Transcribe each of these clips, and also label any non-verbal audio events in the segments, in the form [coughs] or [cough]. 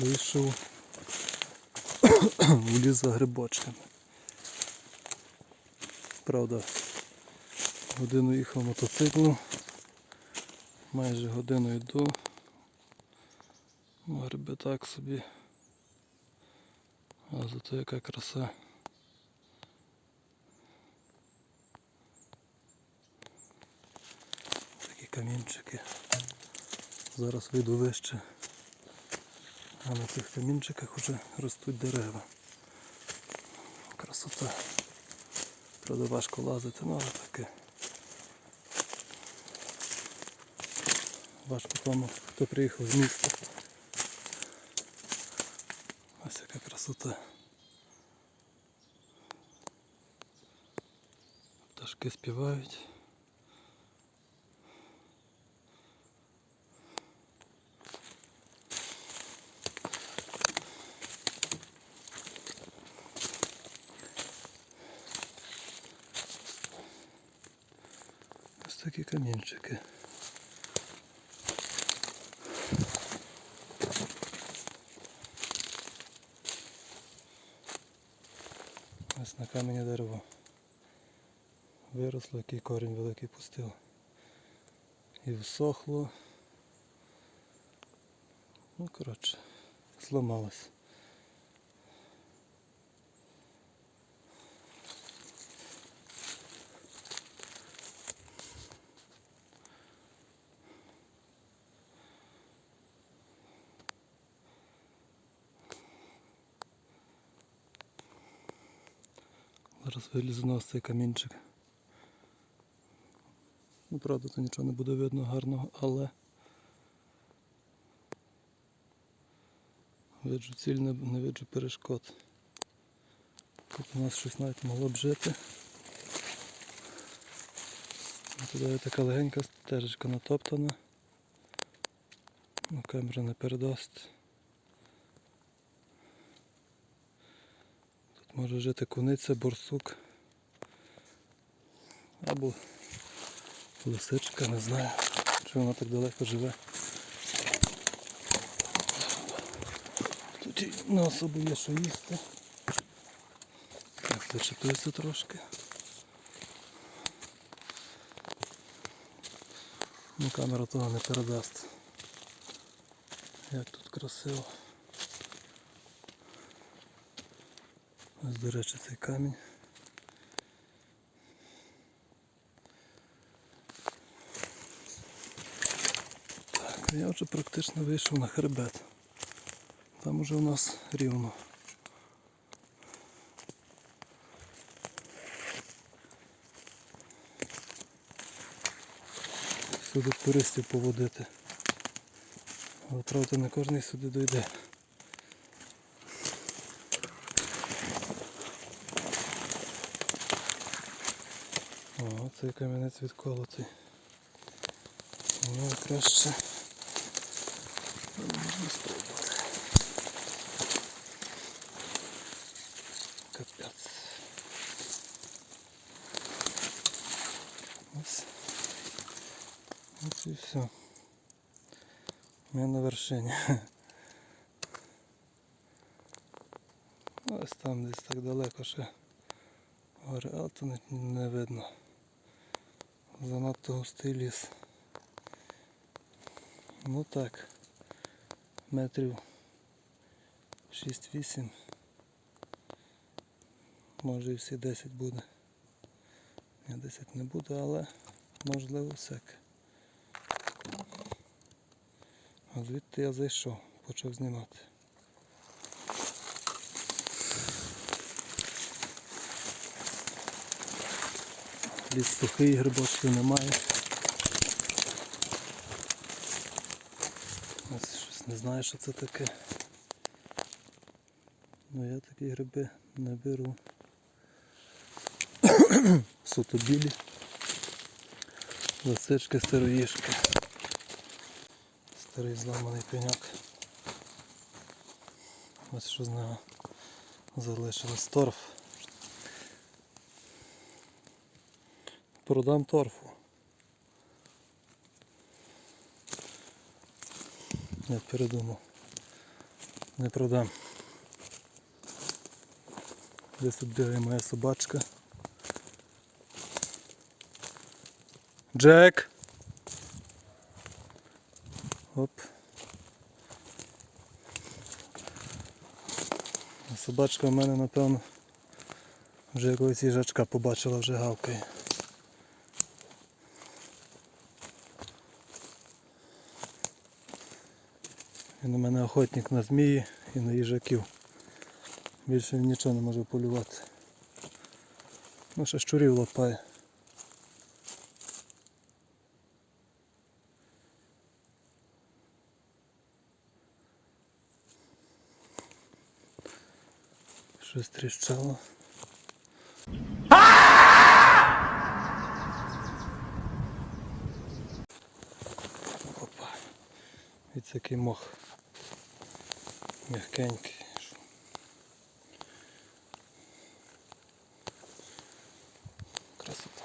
вийшов [coughs] в ліс за грибочками. Правда, годину їхав мотоциклом, майже годину йду. Гриби так собі. А зато яка краса. Такі камінчики. Зараз вийду вище. А на цих камінчиках вже ростуть дерева. Красота. Правда важко лазити, ну але таке. Важко тому, хто приїхав з міста. Ось яка красота. Пташки співають. Ось такі. Ось на камені дерево. Виросло, який корінь великий пустив. І всохло. Ну, коротше, зламалось. Цей камінчик. Ну, правда, то нічого не буде видно гарного, але виджу ціль, не, не виджу перешкод. Тут у нас щось навіть могло б жити. А Туди є така легенька стежечка натоптана. Ну, камера не передасть. Тут може жити куниця, борсук. Або лисичка, не знаю, чи вона так далеко живе. Тут і на особу є що їсти. Так, зачепився трошки. Ну, камера того не передасть. Як тут красиво. Ось, до речі, цей камінь. Я вже практично вийшов на хребет. Там уже у нас рівно. Сюди туристів поводити. Але правда не кожен сюди дойде. О, цей камінець відколотий. Ну, краще. Можна спробувати. Капець. Ось. Ось і все. Ми на вершині. Ось там десь так далеко ще гори, але то не, не видно. Занадто густий ліс. Ну так. Метрів 6-8. Може і всі 10 буде. Ні, 10 не буде, але можливо всяке. А звідти я зайшов, почав знімати. Ліс сухий, грибочків немає. Не знаю, що це таке. Ну я такі гриби не беру. [coughs] Суто білі. Лисички, сироїшки. Старий зламаний пеняк. Ось що з нього залишилось торф. Продам торфу. Я передумав. Не продам. Десь тут бігає моя собачка. Джек! Оп. Собачка в мене, напевно, вже якогось їжачка побачила, вже гавкає. Він у мене охотник на змії і на їжаків. Більше він нічого не може полювати. Ну, ще щурів лапає. Щось тріщало. Опа. І це мох. Мягкенький. Красота.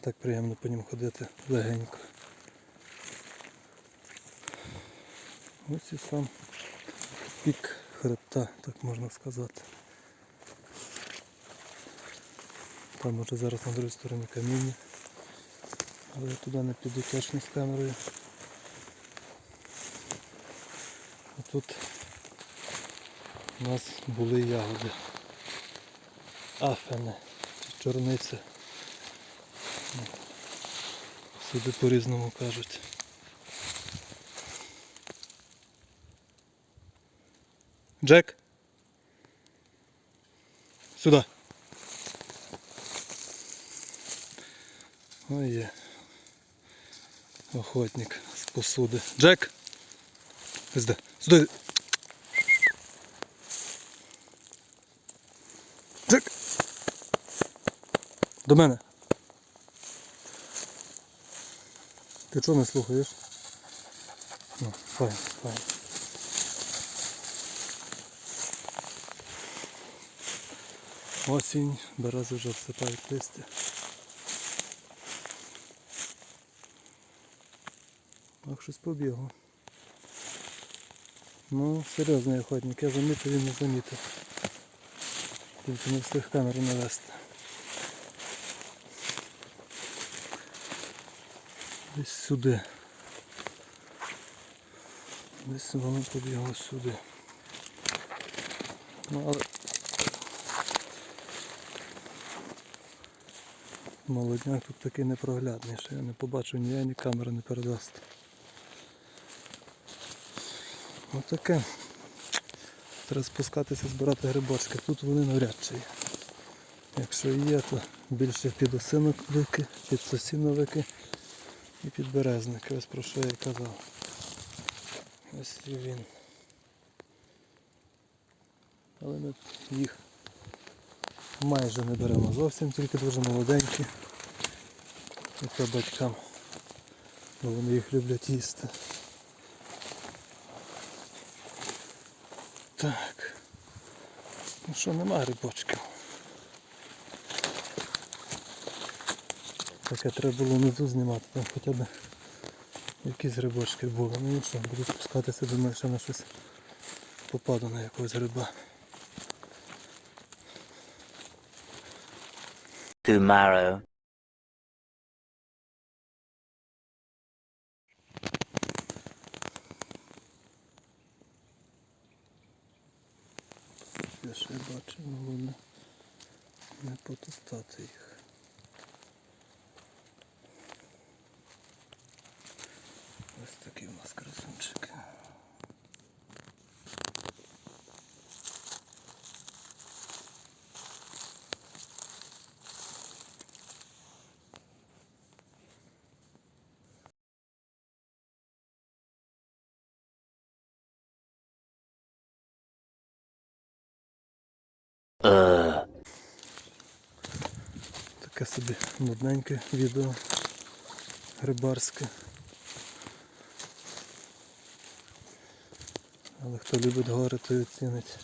Так приємно по ньому ходити легенько. Ось і сам пік хребта, так можна сказати. Там може зараз на другій стороні каміння. Але я туди не піду точно з камерою. А тут у нас були ягоди. Афени, чорниця. Сюди по-різному кажуть. Джек. Сюди. Ой є. Охотник з посуди. Джек! Сюди. Сюди. Джек! До мене. Ти чого не слухаєш? Ну, файн, файн. Осінь, берези вже всипають листя. Ах, щось побігло. Ну, серйозний охотник, я замітив, він не замітив. Тільки не встиг камеру навести. Десь сюди. Десь воно побігло сюди. Ну, але Молодняк тут такий непроглядний, що я не побачу ні я, ні камера не передасть. Отаке. Треба спускатися, збирати грибочки. Тут вони навряд чи є. Якщо є, то більше під осиновики, під сосіновики і під березники. Ось про що я і казав. Ось і він. Але ми їх майже не беремо зовсім, тільки дуже молоденькі. І це батькам. Бо вони їх люблять їсти. Так. Ну що, нема грибочків. Таке треба було внизу знімати, там хоча б якісь грибочки були. Ну нічого, буду спускатися, думаю, що на щось попаду на якогось гриба. tomorrow. Бачимо головне не потоптати їх. Ось такий у нас красунчики. Uh. Таке собі нудненьке відео грибарське. Але хто любить гори, той оцінить.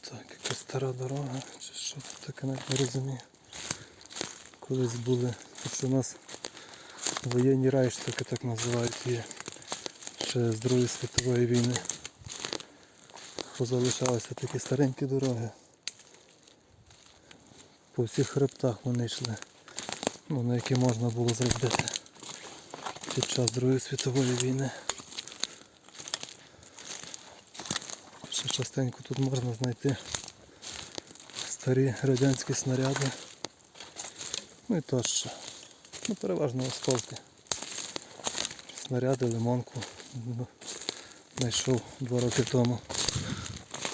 Так, якась стара дорога, чи що тут таке навіть не розумію. Колись були, тут у нас воєнні райштуки так називають є. Ще з Другої світової війни. Позалишалися такі старенькі дороги. По всіх хребтах вони йшли, ну, на які можна було зробити під час Другої світової війни. Ще частенько тут можна знайти старі радянські снаряди. Ну і тощо. Ну, переважно осколки. Снаряди, лимонку. Знайшов два роки тому.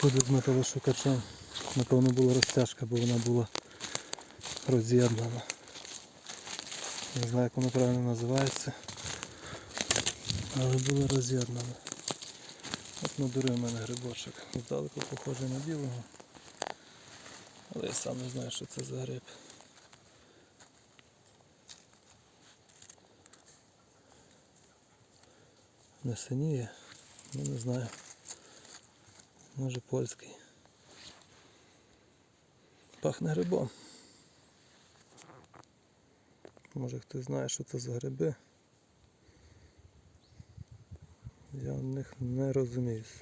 Ходив з металошукачем. Напевно була розтяжка, бо вона була роз'єднана. Не знаю, як воно правильно називається. Але була роз'єднана. От надурив мене грибочок. Здалеку похожий на білого. Але я сам не знаю, що це за гриб. Не синіє, ну не знаю. Може польський. Пахне грибом. Може хтось знає, що це за гриби. Я в них не розуміюсь.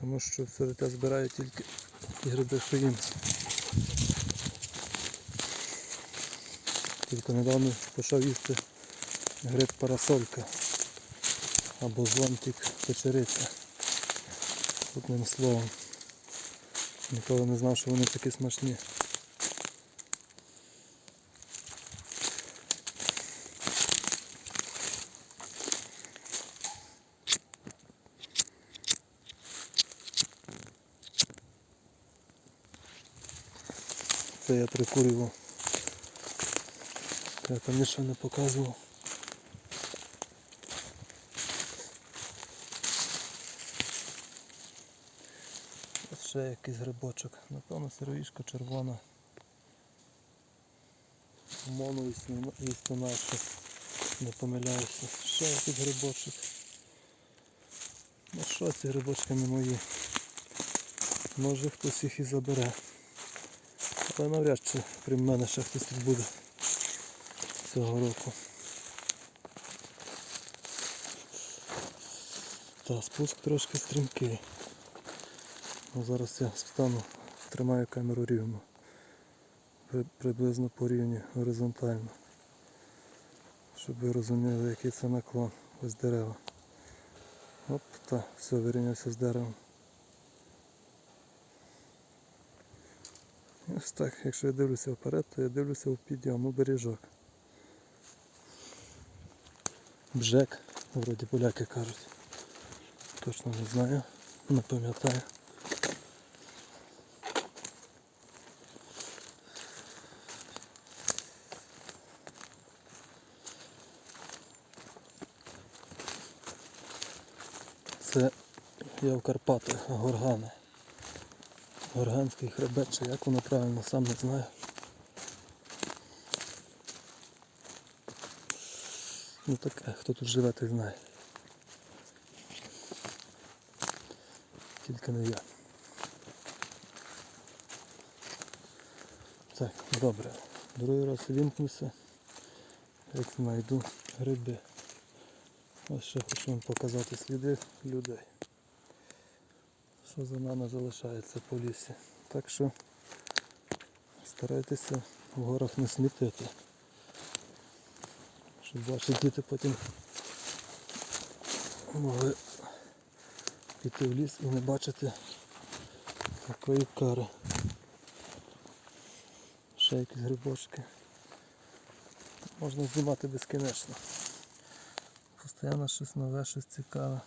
Тому що все життя збираю тільки ті гриби, що їм. Тільки недавно почав їсти гриб парасолька або зонтик печериця. Одним словом. Ніколи не знав, що вони такі смачні. Це я прикурював. Я там нічого не показував. Ось ще якийсь грибочок. Напевно сироїшка червона. Мону істина, що не помиляюся. Ще якийсь грибочок. Ну що ці грибочки не мої? Може хтось їх і забере. Але навряд чи крім мене ще хтось тут буде цього року. Та, спуск трошки стрімкий. Ну, зараз я стану, тримаю камеру рівно. При- Приблизно по рівні горизонтально. Щоб ви розуміли, який це наклон. Ось дерева. Оп, та, все, вирівнявся з деревом. Ось так, якщо я дивлюся вперед, то я дивлюся в підйом, у бережок. Бжек, вроді поляки кажуть. Точно не знаю, не пам'ятаю. Це я в Карпатах, горгани. Горганський хребет, чи як воно правильно, сам не знаю. Ну таке, хто тут живе, той знає. Тільки не я. Так, добре. Другий раз вімкнуся, як знайду гриби. Ось ще хочу вам показати сліди людей що за нами залишається по лісі. Так що старайтеся в горах не смітити. Щоб ваші діти потім могли піти в ліс і не бачити такої кари. Ще якісь грибочки. Можна знімати безкінечно. Постійно щось нове, щось цікаве.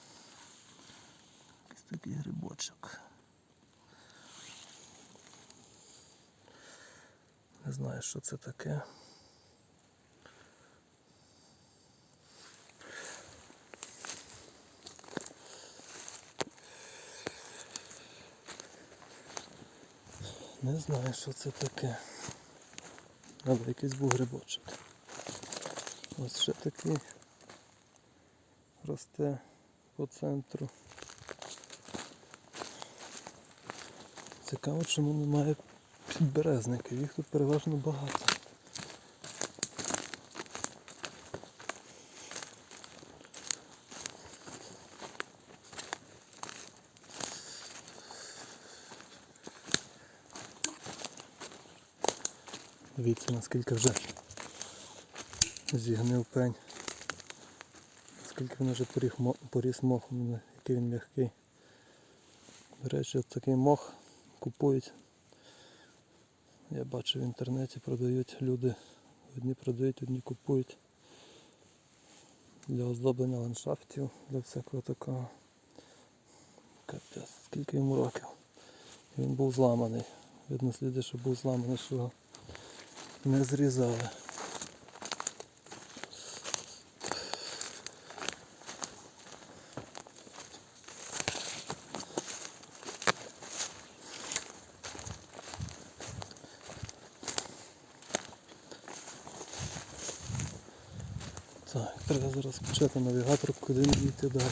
Такий грибочок. Не знаю, що це таке. Не знаю, що це таке. Але якийсь був грибочок. Ось ще такий росте по центру. Цікаво, чому немає підберезників, їх тут переважно багато. Дивіться наскільки вже зігнив пень, наскільки він вже поріс мохом, який він м'який. До речі, от такий мох купують. Я бачу в інтернеті продають люди. Одні продають, одні купують. Для оздоблення ландшафтів, для всякого такого. Капець, скільки йому років. Він був зламаний. Видно сліди, що був зламаний, що його не зрізали. Так, треба зараз включати навігатор, куди мені йти далі.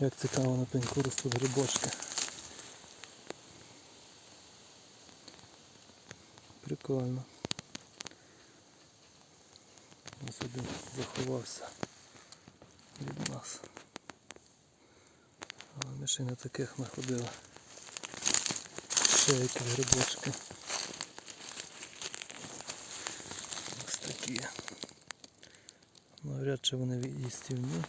Як цікаво на пеньку ростуть грибочки. Прикольно. Ось один заховався від нас. Але ми ще й на таких находили. Ще які грибочки. Ось такі. Навряд чи вони їстівні.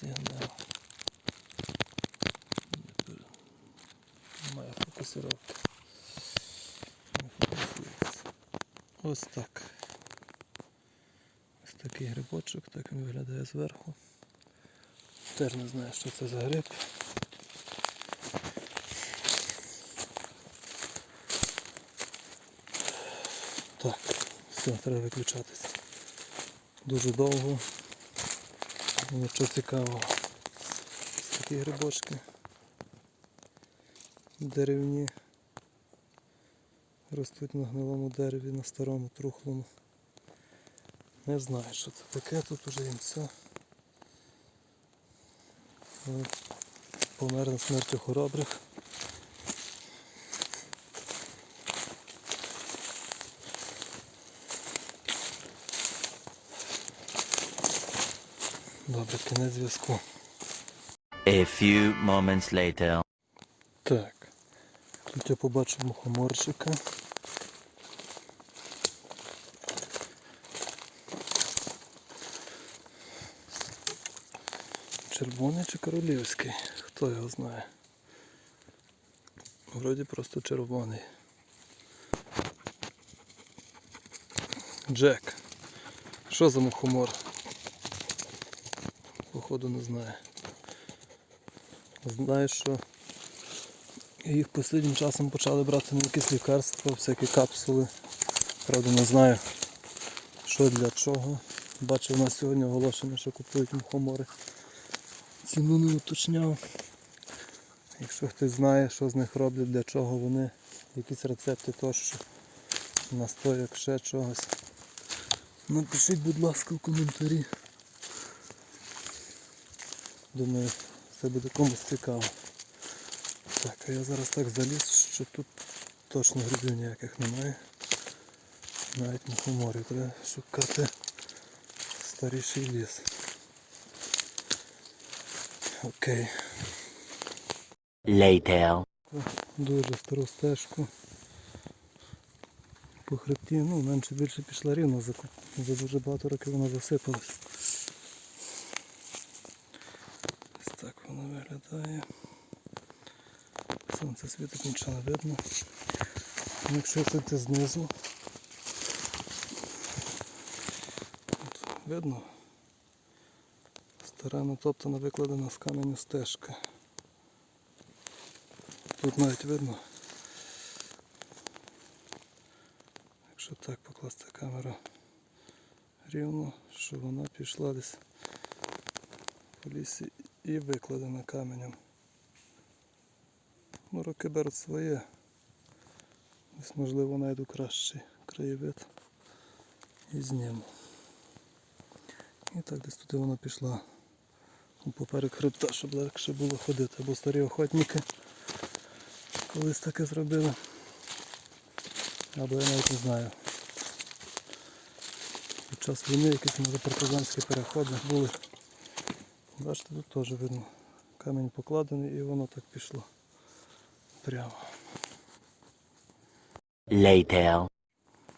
Зігнав. Немає фокусировки. Не фокусується. Ось так. Ось такий грибочок, так він виглядає зверху. Теж не знаю, що це за гриб. Так, все, треба виключатися. Дуже довго. Нічого цікавого. Ось такі грибочки. Деревні. Ростуть на гнилому дереві, на старому трухлому. Не знаю, що це таке, тут уже їм все. Помер на смертю хоробрих. Добре, кінець зв'язку. A few moments later. Так. Тут я побачив мухоморчика. Червоний чи королівський? Хто його знає? Вроді просто червоний. Джек. Що за мухомор? Походу не знаю. Знаю, що їх останнім часом почали брати на якісь лікарства, всякі капсули. Правда не знаю, що для чого. Бачив у нас сьогодні оголошення, що купують мухомори. Ціну не уточняв. Якщо хтось знає, що з них роблять, для чого вони, якісь рецепти тощо, настояк, ще чогось. Напишіть, будь ласка, в коментарі. Думаю, це буде комусь цікаво. Так, а я зараз так заліз, що тут точно грибів ніяких немає. Навіть мухоморів треба шукати старіший ліс. Окей. Later. Дуже стару стежку. По хребті, ну, менше більше пішла рівно, за, за дуже багато років вона засипалась. Ось так воно виглядає. Сонце світить, нічого не видно. Ну, Якщо це знизу, от, видно. Стара натоптана викладена з каменю стежка. Тут навіть видно. Якщо так покласти камеру рівно, що вона пішла десь по лісі і викладена каменем. Ну, роки беруть своє. Десь можливо знайду кращий краєвид і зніму. І так десь туди вона пішла поперек хребта, щоб легше було ходити. Або старі охотники колись таке зробили. Або я навіть не знаю. Під час війни якісь може партизанські переходи були. Бачите, тут теж видно. Камінь покладений і воно так пішло. прямо. Later.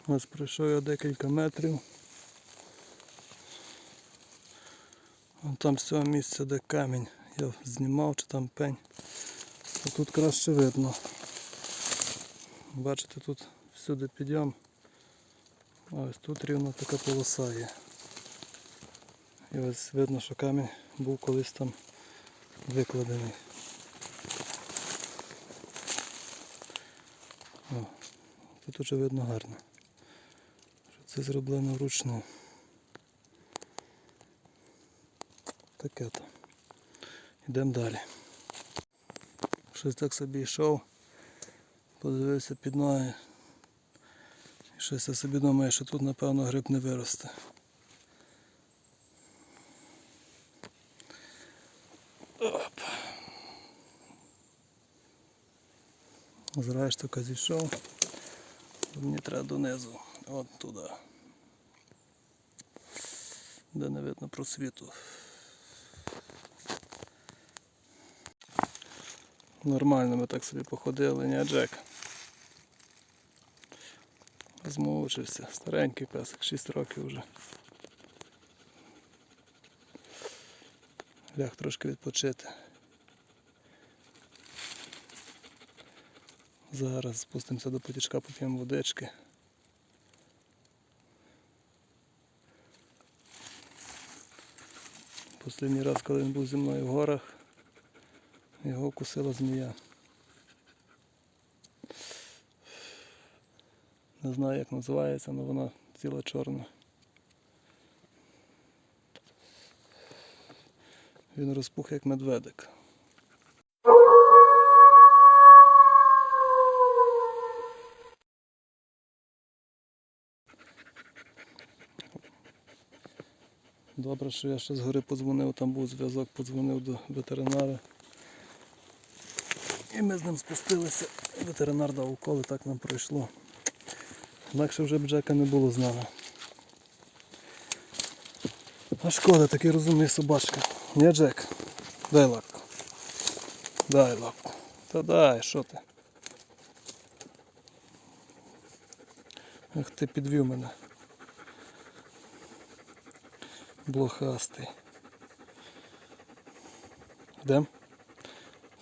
Ось пройшов я декілька метрів. Вон там з цього місця, де камінь я знімав чи там пень. То тут краще видно. Бачите, тут всюди підйом. А ось тут рівно така полоса є. І ось видно, що камінь був колись там викладений. О, тут уже видно гарно. Що це зроблено вручну. Таке то. Йдемо далі. Щось так собі йшов, подивився під ноги. Щось я собі думаю, що тут напевно гриб не виросте. Тільки зійшов. Мені треба донизу. От туди. Де не видно просвіту. Нормально ми так собі походили, ні, Джек. Змучився. Старенький песик, 6 років вже. Ляг трошки відпочити. Зараз спустимося до потічка, поп'ємо водички. Останній раз, коли він був зі мною в горах, його кусила змія. Не знаю як називається, але вона ціла чорна. Він розпух як медведик. Добре, що я ще згори подзвонив, там був зв'язок, подзвонив до ветеринара. І ми з ним спустилися. Ветеринар дав уколи, так нам пройшло. Інакше вже б Джека не було з нами. А шкода, такий розумний собачка. Ні, Джек? Дай лапку. Дай лапку. Та дай, що ти? Ах ти підвів мене. Блохастий. Йдем?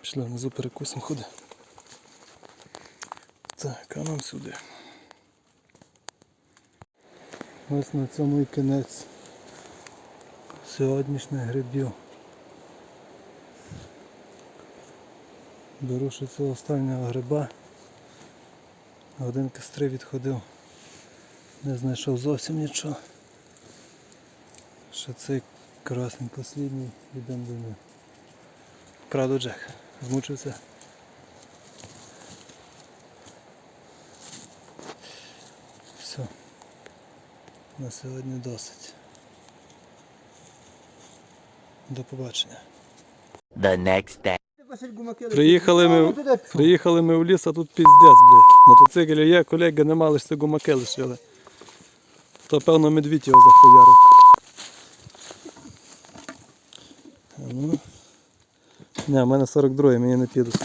Пішли внизу перекусимо, ходи. Так, а нам сюди. Ось на цьому і кінець сьогоднішніх грибів. Беру ще цього останнього гриба. Годинки з три відходив. Не знайшов зовсім нічого. Ще цей красний послідній, йдемо до нього. Правда, Джек, змучився. Все. На сьогодні досить. До побачення. The next day. Приїхали ми, приїхали ми в ліс, а тут піздець, блядь. Мотоцикль є, колеги нема, лише гумаки лишили. То певно медвідь його захуярив. А Ну. Ні, в мене 42 мені не підуть.